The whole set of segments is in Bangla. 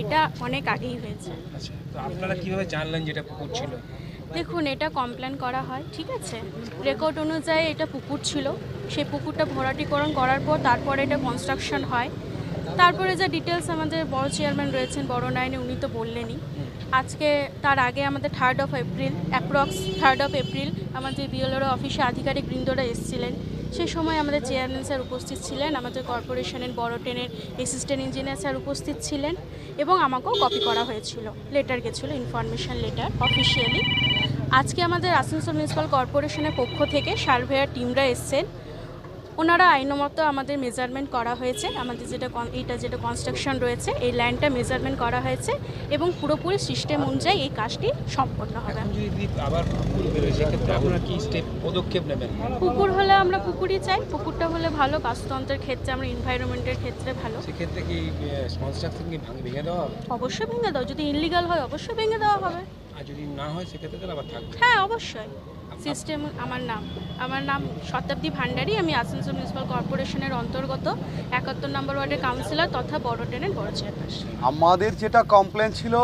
এটা অনেক আগেই হয়েছে। আচ্ছা আপনারা কীভাবে জানলেন যেটা পুকুর ছিল? দেখুন এটা কমপ্লেন করা হয় ঠিক আছে? রেকর্ড অনুযায়ী এটা পুকুর ছিল। সেই পুকুরটা ভরাটিকরণ করার পর তারপরে এটা কনস্ট্রাকশন হয়। তারপরে যা ডিটেলস আমাদের বড় চেয়ারম্যান রয়েছেন বড় নাইনে উনি তো বললেনই। আজকে তার আগে আমাদের third of April approx third of April আমাদের বিএলওর অফিসে আধিকারিক বৃন্দরা এসেছিলেন। সেই সময় আমাদের চেয়ারম্যান স্যার উপস্থিত ছিলেন, আমাদের কর্পোরেশনের বড় ট্রেনের অ্যাসিস্ট্যান্ট ইঞ্জিনিয়ার স্যার উপস্থিত ছিলেন এবং আমাকেও কপি করা হয়েছিল লেটার গেছিল ইনফরমেশান লেটার অফিসিয়ালি আজকে আমাদের আসানসোল মিউনিসিপাল কর্পোরেশনের পক্ষ থেকে সার্ভেয়ার টিমরা এসছেন। ওনারা আইনমতো আমাদের মেজারমেন্ট করা হয়েছে। আমাদের যেটা এইটা যেটা কনস্ট্রাকশন রয়েছে এই ল্যান্ডটা মেজারমেন্ট করা হয়েছে এবং পুরোপুরি সিস্টেম অনুযায়ী এই কাজটি সম্পন্ন হবে। পুকুর হলে আমরা পুকুরই চাই। পুকুরটা হলে ভালো বাস্তুতন্ত্রের ক্ষেত্রে আমরা এনভায়রনমেন্টের ক্ষেত্রে ভালো। সেক্ষেত্রে কি ভাঙে দেওয়া হবে? অবশ্যই ভেঙে দাও। যদি ইনলিগাল হয় অবশ্যই ভেঙে দেওয়া হবে। আর যদি না হয় সেক্ষেত্রে তাহলে আবার থাকবে। হ্যাঁ অবশ্যই। সিস্টেম আমার নাম আমার নাম শতাব্দী ভান্ডারী। আমি আসানসোল মিউনিসিপ্যাল কর্পোরেশনের অন্তর্গত একাত্তর নম্বর ওয়ার্ডের কাউন্সিলর তথা বড় ট্রেনের বড় চেয়ারপারসন আমাদের যেটা কমপ্লেন ছিল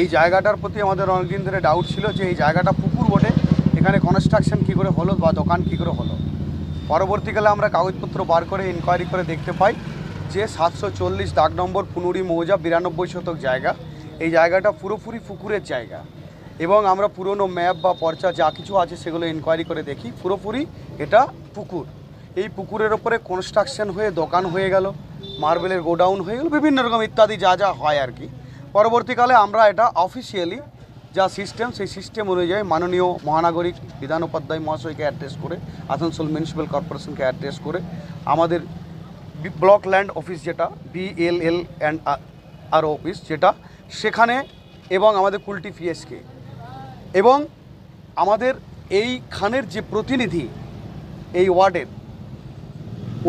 এই জায়গাটার প্রতি আমাদের অনেকদিন ধরে ডাউট ছিল যে এই জায়গাটা পুকুর বটে এখানে কনস্ট্রাকশন কী করে হলো বা দোকান কী করে হলো। পরবর্তীকালে আমরা কাগজপত্র বার করে ইনকোয়ারি করে দেখতে পাই যে সাতশো চল্লিশ দাগ নম্বর পুনুরি মৌজা বিরানব্বই শতক জায়গা। এই জায়গাটা পুরোপুরি পুকুরের জায়গা। এবং আমরা পুরনো ম্যাপ বা পর্চা যা কিছু আছে সেগুলো এনকোয়ারি করে দেখি, পুরোপুরি এটা পুকুর। এই পুকুরের ওপরে কনস্ট্রাকশন হয়ে দোকান হয়ে গেল মার্বেলের গোডাউন হয়ে গেল, বিভিন্ন রকম ইত্যাদি যা যা হয় আর কি। পরবর্তীকালে আমরা এটা অফিসিয়ালি যা সিস্টেম সেই সিস্টেম অনুযায়ী মাননীয় মহানাগরিক বিধান উপাধ্যায় মহাশয়কে অ্যাড্রেস করে, আসানসোল মিউনিসিপ্যাল কর্পোরেশনকে অ্যাড্রেস করে, আমাদের ব্লক ল্যান্ড অফিস যেটা বিএলএল অ্যান্ড আর অফিস যেটা সেখানে এবং আমাদের কুলটি পিএসকে এবং আমাদের এই খানের যে প্রতিনিধি, এই ওয়ার্ডের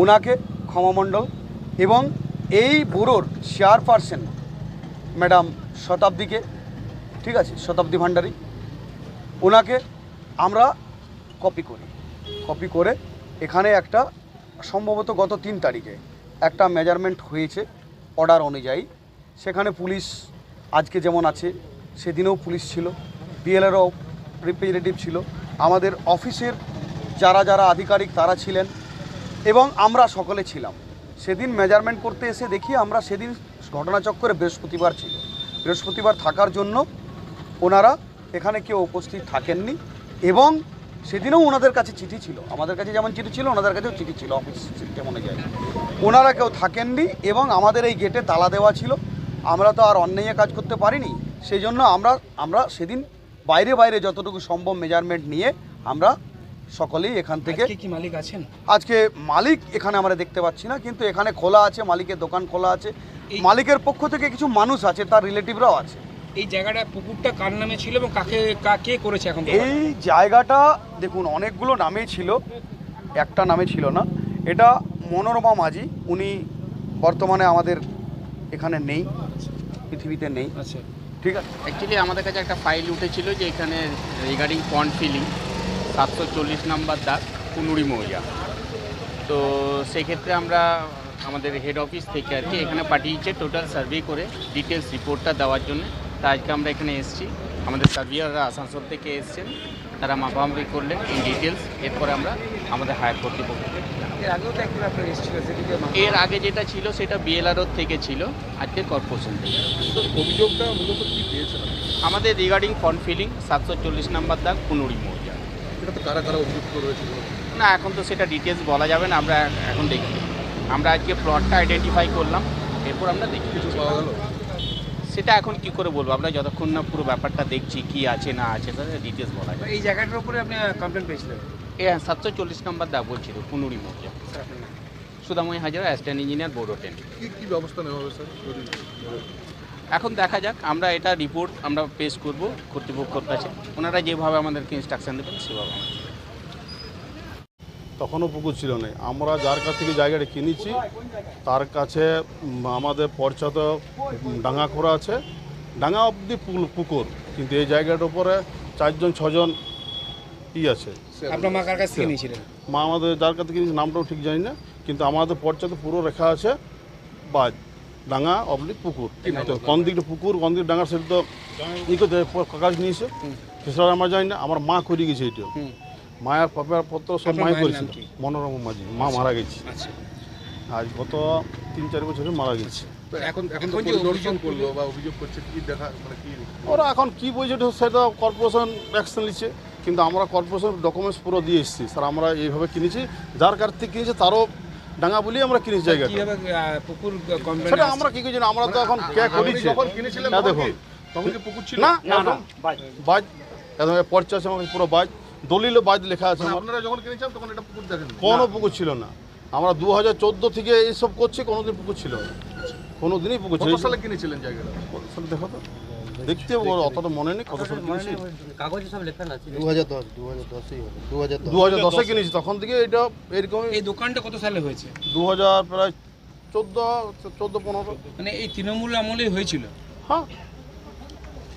ওনাকে ক্ষমামণ্ডল এবং এই ব্যুরোর চেয়ারপারসন ম্যাডাম শতাব্দীকে, ঠিক আছে, শতাব্দী ভান্ডারী ওনাকে আমরা কপি করি। কপি করে এখানে একটা সম্ভবত গত তিন তারিখে একটা মেজারমেন্ট হয়েছে অর্ডার অনুযায়ী। সেখানে পুলিশ আজকে যেমন আছে, সেদিনেও পুলিশ ছিল বিএলএরও রিপ্রেজেন্টেটিভ ছিল। আমাদের অফিসের যারা যারা আধিকারিক তারা ছিলেন এবং আমরা সকলে ছিলাম। সেদিন মেজারমেন্ট করতে এসে দেখি আমরা সেদিন ঘটনাচক্রে বৃহস্পতিবার ছিল। বৃহস্পতিবার থাকার জন্য ওনারা এখানে কেউ উপস্থিত থাকেননি এবং সেদিনও ওনাদের কাছে চিঠি ছিল। আমাদের কাছে যেমন চিঠি ছিল, ওনাদের কাছেও চিঠি ছিল, অফিস সিস্টেম অনুযায়ী ওনারা কেউ থাকেননি এবং আমাদের এই গেটে তালা দেওয়া ছিল। আমরা তো আর অন্যায় কাজ করতে পারিনি। সেই জন্য আমরা আমরা সেদিন বাইরে বাইরে যতটুকু সম্ভব মেজারমেন্ট নিয়ে আমরা সকলেই এখান থেকে কি মালিক আছেন? আজকে মালিক এখানে আমরা দেখতে পাচ্ছি না কিন্তু এখানে খোলা আছে মালিকের দোকান খোলা আছে। মালিকের পক্ষ থেকে কিছু মানুষ আছে তার রিলেটিভরাও আছে। এই জায়গাটা পুকুরটা কার নামে ছিল এবং কাকে কাকে করেছে এখন এই জায়গাটা দেখুন অনেকগুলো নামেই ছিল একটা নামে ছিল না। এটা মনোরমা মাঝি উনি বর্তমানে আমাদের এখানে নেই। পৃথিবীতে নেই। আচ্ছা। ঠিক আছে? অ্যাকচুয়ালি আমাদের কাছে একটা ফাইল উঠেছিল যে এখানে রিগার্ডিং পন্ড ফিলিং সাতশো চল্লিশ নাম্বার দাগ কুনুরি মৌজা তো সেক্ষেত্রে আমরা আমাদের হেড অফিস থেকে আর কি এখানে পাঠিয়েছে টোটাল সার্ভে করে ডিটেলস রিপোর্টটা দেওয়ার জন্য। তা আজকে আমরা এখানে এসেছি। আমাদের সার্ভিয়াররা আসানসোল থেকে এসছেন। তারা মাপামাপি করলেন ইন ডিটেলস এরপরে আমরা আমাদের হায়ার কর্তৃপক্ষকে এর আগে যেটা ছিল সেটা বিএলআরও থেকে ছিল আজকে কর্পোরেশন থেকে। অভিযোগটা মূলত কি আমাদের রিগার্ডিং ফর্ম ফিলিং সাতশো চল্লিশ নাম্বার দাগ কুনুরি মৌজা এটা তো কারা কারা অভিযুক্ত রয়েছে না এখন তো সেটা ডিটেলস বলা যাবে না আমরা এখন দেখি। আমরা আজকে প্লটটা আইডেন্টিফাই করলাম এরপর আমরা দেখি। কিছু পাওয়া গেল? সেটা এখন কি করে বলব? আমরা যতক্ষণ না পুরো ব্যাপারটা দেখছি কি আছে না আছে তাহলে ডিটেলস বলা যায় এই জায়গাটার উপরে আপনি কমপ্লেন পেয়েছিলেন? এ সাতশো চল্লিশ নাম্বার দাগ বলছি তো কুনুরি মৌজা। সুদাময় হাজার অ্যাসিস্ট্যান্ট ইঞ্জিনিয়ার বোর্ড টেন কি কি ব্যবস্থা নেওয়া হবে স্যার? এখন দেখা যাক আমরা এটা রিপোর্ট আমরা পেশ করব কর্তৃপক্ষের কাছে। ওনারা যেভাবে আমাদেরকে ইনস্ট্রাকশন দেবেন সেভাবে তখনও পুকুর ছিল না। আমরা যার কাছ থেকে জায়গাটা কিনেছি তার কাছে আমাদের পর্চাত ডাঙা করা আছে। ডাঙা অবধি পুকুর। কিন্তু এই জায়গাটার উপরে চারজন ছজন ই আছে। আপনার মা কার কাছ থেকে নিয়েছিলেন? মা আমাদের যার কাছ কিনেছি নামটাও ঠিক জানি না কিন্তু আমাদের পর্চাতে পুরো রেখা আছে বাদ ডাঙ্গা অবলিক পুকুর। তো কোন দিকটা পুকুর কোন দিক ডাঙ্গার সেটা তো ই করতে কাগজ নিয়েছে। সেটা আমরা জানি না আমার মা করে গেছে এইটা মায়ের পেপার পত্র সব মাই করেছিল? মনোরমা মাঝি মা মারা গেছে। আচ্ছা। আজ গত তিন চার বছরে মারা গেছে। মানে ওরা এখন কি বলছে সেটা কর্পোরেশন অ্যাকশন নিচ্ছে। কিন্তু আমরা কর্পোরেশন ডকুমেন্টস পুরো দিয়ে এসেছি। স্যার আমরা এইভাবে কিনেছি। যার কাছ থেকে কিনেছি তারও ডাঙ্গা বলি আমরা কিনেছি জায়গাটা। কীভাবে পুকুর সেটা আমরা কি করছি না, আমরা তো এখন কে করেছি হ্যাঁ, দেখুন। পুকুর ছিল? না না বাজ একদম? পর্চা আছে পুরো বাজ দলিল বাজ লেখা আছে মানে আপনারা যখন কিনেছেন তখন এটা পুকুর দেখেন। কোনো পুকুর ছিল না। আমরা দু হাজার চোদ্দ থেকে এইসব করছি কোনোদিন পুকুর ছিল না। কোনো দিনই পুকুর ছিল সালে কিনেছিলেন জায়গাটা? কত দেখো তো। দেখতে হবে, অতটা মনে নেই কত সালে কিনেছি? কাগজে সব লেখা আছে দু হাজার দশ দু হাজার দশই হবে দু হাজার দু হাজার দশে কিনেছি তখন থেকে এটা এরকম এই দোকানটা কত সালে হয়েছে? দু হাজার প্রায় চোদ্দ চোদ্দ পনেরো। মানে এই তৃণমূল আমলেই হয়েছিল? হ্যাঁ।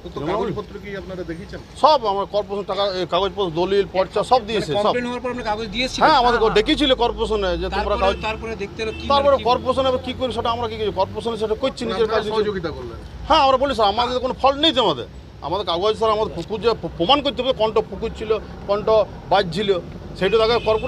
কাগজপত্র কি আপনারা দেখেছেন সব আমার কর্পোরেশন টাকা কাগজপত্র দলিল পর্চা সব দিয়েছে সব। হওয়ার পর আমরা কাগজ দিয়েছি হ্যাঁ আমাদের ডেকেছিল কর্পোরেশনে যে তোমরা কাগজ তারপরে দেখতে কি তারপরে মানে কর্পোরেশন কি করি সেটা আমরা কি করি? কর্পোরেশন সেটা করছি নিজের কাজ সহযোগিতা করলেন। হ্যাঁ আমরা বলি স্যার আমাদের কোনো ফল্ট নেই তো আমাদের আমাদের কাগজ স্যার আমাদের পুকুর যে প্রমাণ করতে হবে কোনটা পুকুর ছিল কোনটা বাজ ছিল সেইটা তাকে কর্পোরেট